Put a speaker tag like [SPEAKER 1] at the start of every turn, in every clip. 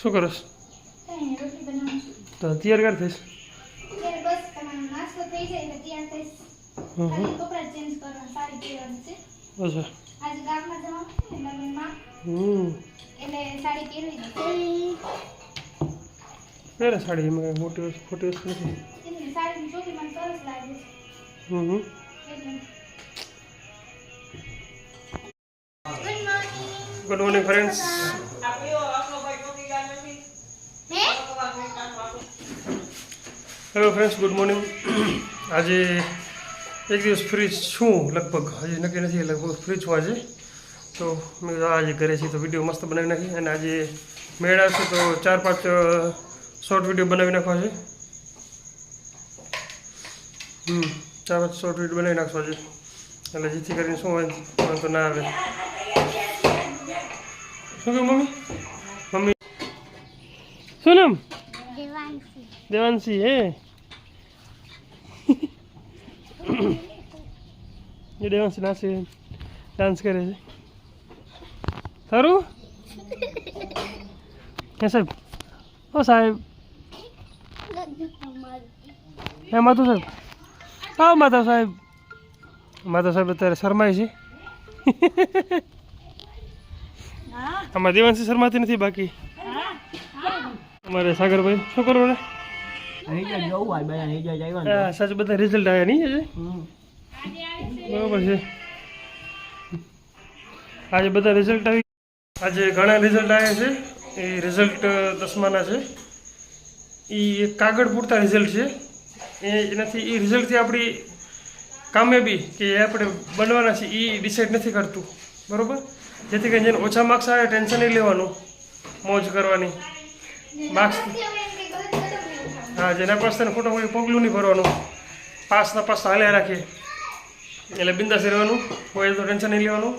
[SPEAKER 1] શું કરસ તો તૈયાર કર થઈશ
[SPEAKER 2] સાડી પહેરવાની છે
[SPEAKER 1] અચ્છા
[SPEAKER 2] આજે ગામમાં જવાનું છે ને લગ્નમાં
[SPEAKER 1] હમ
[SPEAKER 2] એટલે સાડી પહેરવી નથી
[SPEAKER 1] પહેરે સાડી એમાં મોટી વસ્તુ ખોટી વસ્તુ નથી
[SPEAKER 2] એમની સાડીની ચોકી મને સરસ લાગે છે
[SPEAKER 1] હમ હમ
[SPEAKER 2] good morning
[SPEAKER 1] good morning friends
[SPEAKER 2] hey
[SPEAKER 1] hello friends good morning આજે એક દિવસ ફ્રી છું લગભગ. હજી નક્કી નથી, લગભગ ફ્રી છું આજે. તો મેં આજે ઘરે છીએ તો વીડિયો મસ્ત બનાવી નાખી અને આજે મેળા છે તો ચાર, પાંચ શોર્ટ વીડિયો બનાવી નાખવા છે. હમ, ચાર, પાંચ શોર્ટ વીડિયો બનાવી નાખશો આજે. એટલે જેથી કરીને શું હોય વાંધો ના આવે. શું કહ્યું, મમ્મી? મમ્મી. શું નામ?
[SPEAKER 2] દેવાંશી
[SPEAKER 1] હે એ દેવાંશી નાચે ડાન્સ કરે છે સારું હે સાહેબ ઓ સાહેબ હે માધુ સાહેબ હા માધવ સાહેબ માધવ સાહેબ અત્યારે શરમાય છે આમાં દેવાંશી શરમાતી નથી બાકી અમારે સાગરભાઈ શું કરવું સાચું બધા રિઝલ્ટ આવ્યા નહીં આજે બરાબર છે. આજે બધા રિઝલ્ટ આવી આજે ઘણા રિઝલ્ટ આવ્યા છે. એ રિઝલ્ટ દસમાના છે. એ એક કાગળ પૂરતા રિઝલ્ટ છે. એ એનાથી એ રિઝલ્ટથી આપણી કામયાબી કે આપણે બનવાના છે એ ડિસાઈડ નથી કરતું. બરાબર? જેથી કરીને જેને ઓછા માર્ક્સ આવે ટેન્શન નહીં લેવાનું. મોજ કરવાની. માર્ક્સ હા, જેના પાસે તને ખોટો કોઈ પગલું નહીં ભરવાનું. પાસ ના પાસ હાલ્યા રાખે. એટલે બિંદાસ રહેવાનું, કોઈ તો ટેન્શન નહીં લેવાનું.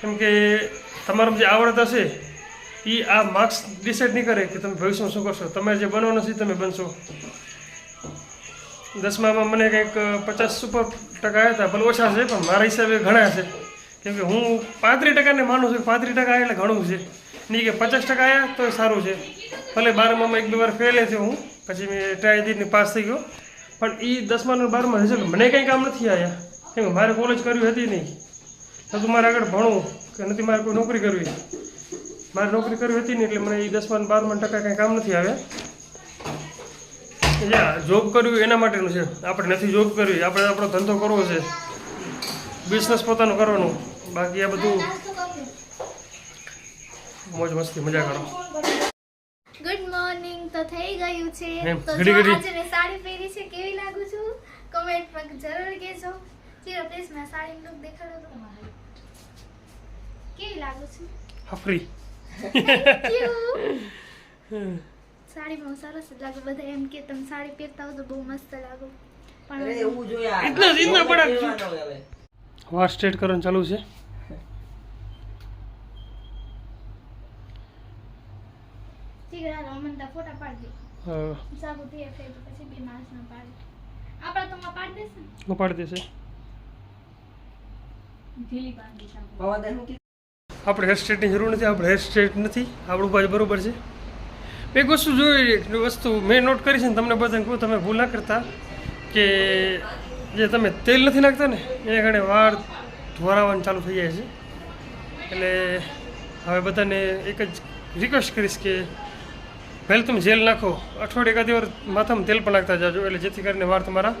[SPEAKER 1] કેમ કે તમારું જે આવડત હશે એ આ માર્ક્સ ડિસાઈડ નહીં કરે કે તમે ભવિષ્યમાં શું કરશો. તમે જે બનવાનું છે તમે બનશો. દસમામાં મને કંઈક પચાસ સુપર ટકા આવ્યા હતા, ભલે ઓછા છે, પણ મારા હિસાબે ઘણા છે. કેમ કે હું પાંત્રીસ ટકાને માનું છું પાંત્રીસ ટકા એટલે ઘણું છે. નહીં કે પચાસ ટકા આવ્યા તો સારું છે. ભલે બારમામાં એક બે વાર ફેલ થયો હું. પછી મેં ટ્રાય દીધી પાસ થઈ ગયો. પણ એ દસમાનું બારમાં રિઝલ્ટ મને કંઈ કામ નથી આવ્યા કેમ મારે કોલેજ કરવી હતી નહીં. નતું મારે આગળ ભણવું કે નથી મારે કોઈ નોકરી કરવી. મારે નોકરી કરવી હતી નહીં એટલે મને એ દસમા બારમા ટકા કંઈ કામ નથી આવ્યા. જોબ કરવી એના માટેનું છે. આપણે નથી જોબ કરવી. આપણે આપણો ધંધો કરવો છે. બિઝનેસ પોતાનું કરવાનું. બાકી આ બધું મોજ મસ્તી, મજા કરો.
[SPEAKER 2] મોર્નિંગ તો થઈ ગયું છે. તો જો આજે મેં સાડી પહેરી છે કેવી લાગુ છું? કમેન્ટમાં જરૂર કહેજો. ચલો પ્લીઝ મેં સાડી લુક દેખાડો તો કેવી લાગુ છું?
[SPEAKER 1] હફરી.
[SPEAKER 2] સાડી બહુ સરસ લાગે. બધા એમ કે તમે સાડી પહેરતા હો તો બહુ મસ્ત લાગો. પણ
[SPEAKER 3] એવું જોયા આ.
[SPEAKER 1] ઇતના પડા સ્ટ્રેટ કરવાનું ચાલુ છે
[SPEAKER 2] ઠીક છે અમનતા ફોટા પાડી દે
[SPEAKER 1] હા,
[SPEAKER 2] સાબુ તે ફેર પછી બે માણસ ના પાડે. આપણા તો માં પાડી દેશે ને.
[SPEAKER 1] હું પાડી દેશે.
[SPEAKER 2] ઢીલી બાંધી સાબુ
[SPEAKER 3] પવન હું કીધું?
[SPEAKER 1] આપણે હેર સ્ટ્રેટની જરૂર નથી આપણે હેર સ્ટ્રેટ નથી. આપણું બાજુ બરોબર છે. એક વસ્તુ જોઈ વસ્તુ મેં નોટ કરી છે ને તમને બધાને કહું તમે ભૂલ ના કરતા કે જે તમે તેલ નથી નાખતા ને એને કારણે વાળ ધોરાવાનું ચાલુ થઈ જાય છે. એટલે હવે બધાને એક જ રિક્વેસ્ટ કરીશ કે પહેલાં તમે જેલ નાખો. અઠવાડિયે એકાદી વાર માથામાં તેલ પણ નાખતા જાજો. એટલે જેથી કરીને વાર તમારા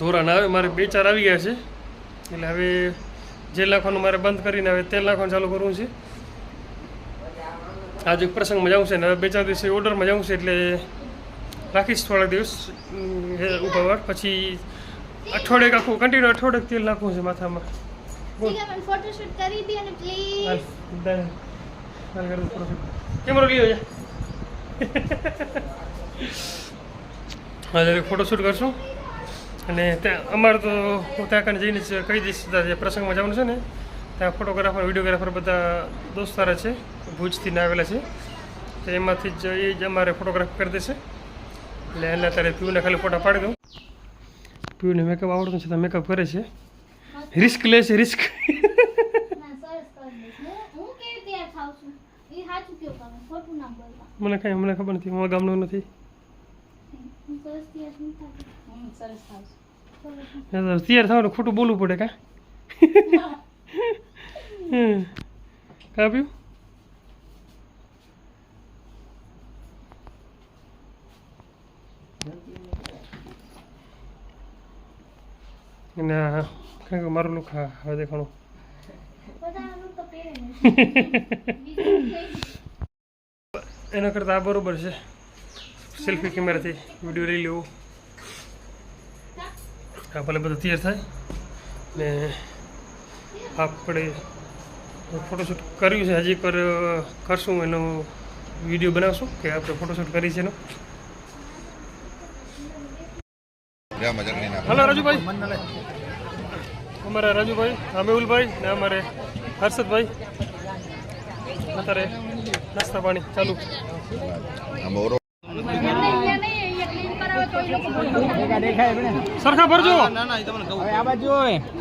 [SPEAKER 1] ધોરા ના આવે. મારે બે ચાર આવી ગયા છે. એટલે હવે જેલ નાખવાનું મારે બંધ કરીને હવે તેલ નાખવાનું ચાલુ કરવું છે. આજે એક પ્રસંગમાં જવું છે ને હવે બે ચાર દિવસે ઓર્ડરમાં જવું છે એટલે રાખીશ થોડાક દિવસ. વાર પછી અઠવાડિયે આખું કન્ટિન્યુ અઠવાડિયે તેલ નાખવું છે માથામાં.
[SPEAKER 2] ફોટોશૂટ કરી દે અને પ્લીઝ
[SPEAKER 1] કેમેરો લઈ આવજે હા ફોટોશૂટ કરશું. અને ત્યાં અમારે તો હું ત્યાં કને જઈને કહી દઈશ બધા જે પ્રસંગમાં જવાનું છે ને ત્યાં ફોટોગ્રાફર વિડીયોગ્રાફર બધા દોસ્તારા છે ભુજથી ને આવેલા છે. તો એમાંથી જ એ જ અમારે ફોટોગ્રાફ કરી દેશે. એટલે એને અત્યારે પીયુને ખાલી ફોટા પાડી દઉં. પીયુને મેકઅપ આવડતું છે તો મેકઅપ કરે છે. રિસ્ક લે છે રિસ્ક મને કાંઈ મને ખબર નથી હું ગામનો નથી.
[SPEAKER 2] હું સરસ
[SPEAKER 1] તૈયાર થવાનું ખોટું બોલવું પડે કા? આપ્યું? કાપ્યું અને મારું લુક હા હવે દેખાણું
[SPEAKER 2] બધાનું તો પહેરે ને બીજું કઈ
[SPEAKER 1] એના કરતાં આ બરોબર છે. સેલ્ફી કેમેરાથી વીડિયો લઈ લેવો. આ ભલે બધું તૈયાર થાય. ને આપણે ફોટોશૂટ કર્યું છે. હજી કર કરશું એનો વીડિયો બનાવશું કે આપણે ફોટોશૂટ કરી છે એનો. હલો રાજુભાઈ. અમારા રાજુભાઈ અમેઉલભાઈ ને અમારે હર્ષદભાઈ અત્યારે નાસ્તા પાણી ચાલુ. સરખા ભરજો.
[SPEAKER 3] આ બાજુ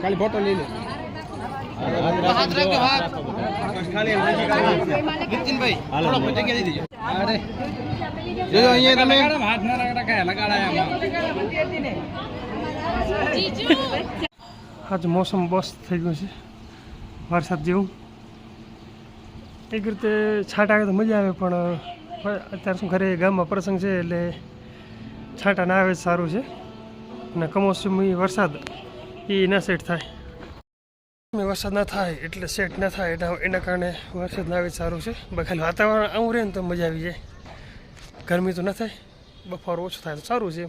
[SPEAKER 3] ખાલી ફોટો લઈ લે. જોજો અહીંયા તમે હાથ ના રખાય લગાડાય
[SPEAKER 1] આજ મોસમ બસ થઈ ગયું છે. વરસાદ જેવું? એક રીતે છાંટા આવે તો મજા આવે, પણ અત્યારે શું ઘરે ગામમાં પ્રસંગ છે એટલે છાંટા ના આવે જ સારું છે. અને કમોસમી વરસાદ, એ ના સેટ થાય. વરસાદ ના થાય એટલે સેટ ના થાય એના એના કારણે વરસાદ ના આવે સારું છે. બાકી વાતાવરણ આવું રહે ને તો મજા આવી જાય. ગરમી તો ન થાય, બફારો ઓછો થાય તો સારું છે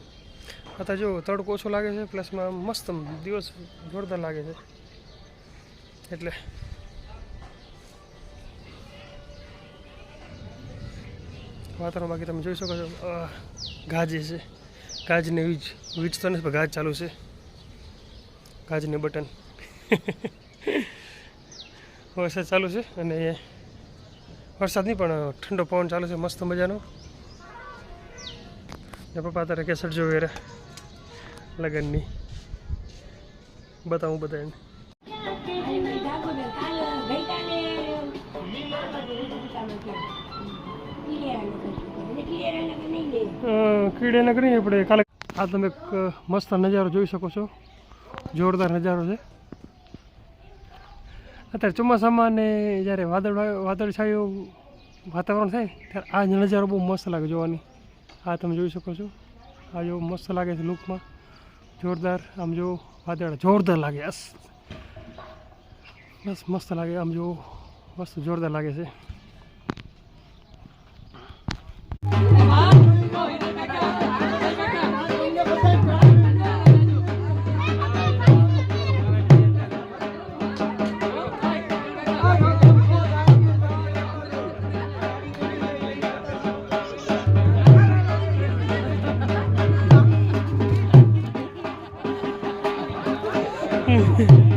[SPEAKER 1] અત્યારે જો તડકો ઓછો લાગે છે પ્લસમાં મસ્ત દિવસ જોરદાર લાગે છે. એટલે. વાતાવરણ બાકી તમે જોઈ શકો છો ગાજે છે. ગાજને વીજ વીજ તો નથી ગાજ ચાલુ છે. ગાજને બટન. વરસાદ ચાલુ છે અને વરસાદ નહીં, પણ ઠંડો પવન ચાલુ છે, મસ્ત મજાનો. ને પપ્પા તારે કેસર જોવે રે લગનની. બતાવું બધા એને કીડે. ન આપણે કાલે આ તમે મસ્ત નજારો જોઈ શકો છો. જોરદાર નજારો છે. અત્યારે ચોમાસામાં ને જ્યારે વાદળ વાદળછાયું વાતાવરણ થાય, ત્યારે આ નજારો બહુ મસ્ત લાગે જોવાની. આ તમે જોઈ શકો છો. આ જો મસ્ત લાગે છે લુકમાં. જોરદાર, આમ જો વાદળ જોરદાર લાગે. બસ મસ્ત લાગે, આમ જો મસ્ત જોરદાર લાગે છે. Yeah.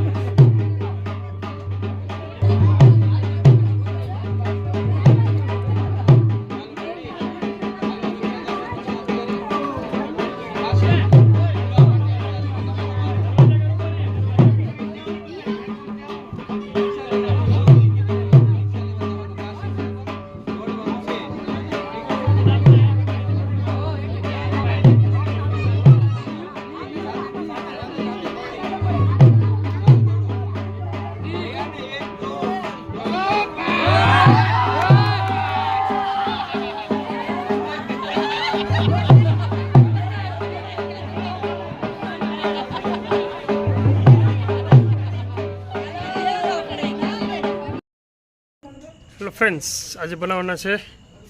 [SPEAKER 1] ફ્રેન્ડ્સ આજે બનાવવાના છે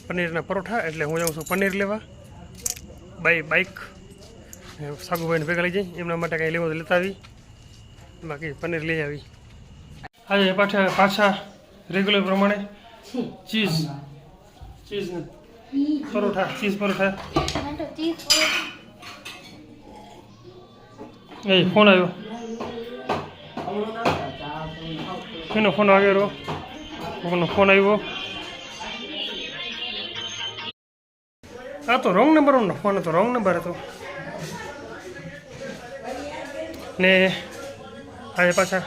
[SPEAKER 1] પનીરના પરોઠા એટલે હું જાઉં છું પનીર લેવા. બાય બાઇક સાબુભાઈને ભેગા લઈ જઈ એમના માટે કાંઈ લેવો લેતા આવી. બાકી પનીર લઈ આવી. આજે પાછા પાછા રેગ્યુલર પ્રમાણે cheese cheese paratha cheese paratha. એ ફોન આવ્યો. એનો ફોન આવ્યો કોનો ફોન આવ્યો. આ તો રોંગ નંબર ફોન હતો, રોંગ નંબર હતો. ને આજે પાછા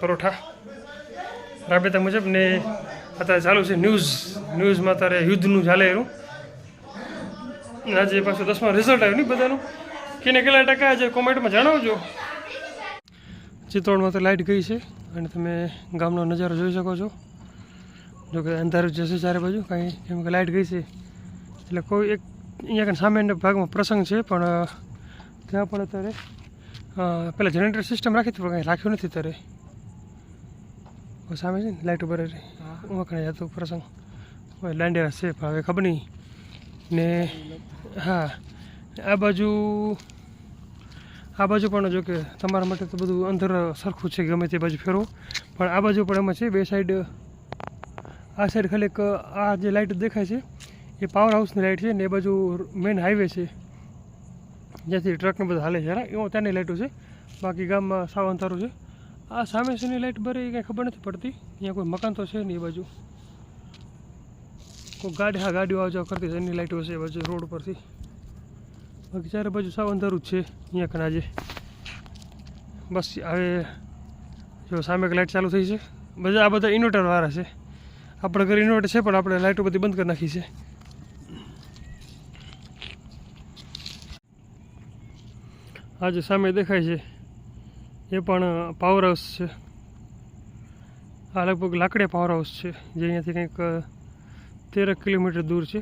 [SPEAKER 1] પરોઠા રાબેતા મુજબ ને અત્યારે ચાલુ છે ન્યૂઝ. ન્યૂઝમાં અત્યારે યુદ્ધનું ચાલે એનું. આજે પાછું દસમા રિઝલ્ટ આવ્યું નહીં બધાનું. કેને કેટલા ટકા આજે કોમેન્ટમાં જણાવજો. ચિત્તોડમાં તો લાઇટ ગઈ છે અને તમે ગામનો નજારો જોઈ શકો છો. જો કે અંધારું જશે ચારે બાજુ કાંઈ કેમ કે લાઇટ ગઈ છે. એટલે કોઈ એક અહીંયા કંઈ સામેના ભાગમાં પ્રસંગ છે પણ ત્યાં પણ અત્યારે પહેલાં જનરેટર સિસ્ટમ રાખી હતી પણ કાંઈ રાખ્યું નથી અત્યારે. સામે છે ને લાઇટ ઉપર ઉમકણે જતો પ્રસંગ. લાંડેરા છે પણ હવે ખબર નહીં. ને હા આ બાજુ આ બાજુ પણ જો કે તમારા માટે તો બધું અંદર સરખું છે ગમે તે બાજુ ફેરવો. પણ આ બાજુ પણ એમાં છે બે સાઈડ આ સાઈડ ખાલી આ જે લાઇટ દેખાય છે, એ પાવર હાઉસની લાઇટ છે ને એ બાજુ મેઇન હાઈવે છે. જ્યાંથી ટ્રકને બધા હાલે છે એવો ત્યાંની લાઇટો છે. બાકી ગામમાં સાવ અંધારું છે. આ સામે શેની લાઇટ એ કાંઈ ખબર નથી પડતી. અહીંયા કોઈ મકાન તો છે નહીં એ બાજુ. કોઈ ગાડી, હા, ગાડીઓ આવજો કરતી એની લાઇટો છે એ બાજુ, રોડ પરથી બાકી ચારે બાજુ સાવ અંધારું જ છે અહીંયા કણ આજે. બસ હવે જો સામે લાઇટ ચાલુ થઈ છે. બધા, આ બધા ઇન્વર્ટરવાળા છે. આપણે ઘરે ઇન્વર્ટર છે, પણ આપણે લાઇટો બધી બંધ કરી નાખી છે. આ જે સામે દેખાય છે, એ પણ પાવર હાઉસ છે. આ લગભગ લાકડીયા પાવર હાઉસ છે, જે અહીંયાથી કંઈક તેર કિલોમીટર દૂર છે.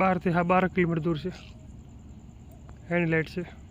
[SPEAKER 1] બારથી હા બાર કિલોમીટર દૂર છે. હેન્ડલાઇટ લાઇટ છે.